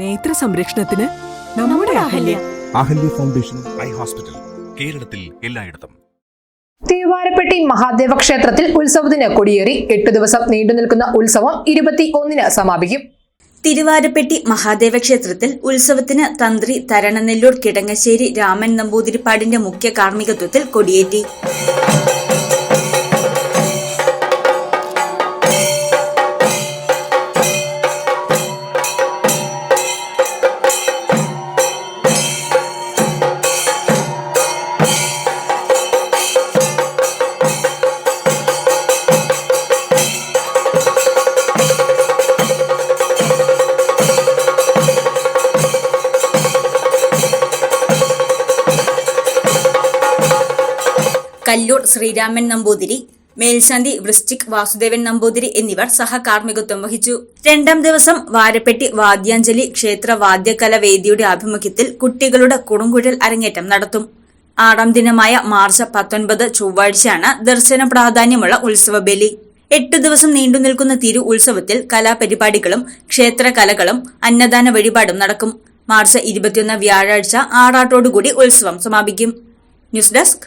നേത്ര സംരക്ഷണത്തിന് നമ്മുടെ Ahalya. Ahalya. Foundation eye hospital കേരളത്തിൽ എല്ലായിടത്തും. തിരുവാരപ്പെട്ടി മഹാദേവ ക്ഷേത്രത്തിൽ ഉത്സവത്തിന് കൊടിയേറി എട്ടു ദിവസം നീണ്ടു നിൽക്കുന്ന ഉത്സവം ഇരുപത്തി ഒന്നിന് സമാപിക്കും. തിരുവാരപ്പെട്ടി മഹാദേവ ക്ഷേത്രത്തിൽ ഉത്സവത്തിന് തന്ത്രി തരണനെല്ലൂർ കിടങ്ങശ്ശേരി രാമൻ നമ്പൂതിരിപ്പാടിന്റെ മുഖ്യ കാർമ്മികത്വത്തിൽ കൊടിയേറ്റി. കല്ലൂർ ശ്രീരാമൻ നമ്പൂതിരി മേൽശാന്തി വൃശ്ചിക് വാസുദേവൻ നമ്പൂതിരി എന്നിവർ സഹകാർമ്മികത്വം വഹിച്ചു. രണ്ടാം ദിവസം വാരപ്പെട്ടി വാദ്യാഞ്ജലി ക്ഷേത്ര വാദ്യകല വേദിയുടെ ആഭിമുഖ്യത്തിൽ കുട്ടികളുടെ കുറുങ്കുഴൽ അരങ്ങേറ്റം നടത്തും. ആറാം ദിനമായ മാർച്ച് പത്തൊൻപത് ചൊവ്വാഴ്ചയാണ് ദർശന പ്രാധാന്യമുള്ള ഉത്സവ ബലി എട്ട് ദിവസം നീണ്ടു നിൽക്കുന്ന തിരു ഉത്സവത്തിൽ കലാപരിപാടികളും ക്ഷേത്രകലകളും അന്നദാന വഴിപാടും നടക്കും. മാർച്ച് ഇരുപത്തിയൊന്ന് വ്യാഴാഴ്ച ആറാട്ടോടുകൂടി ഉത്സവം സമാപിക്കും. News desk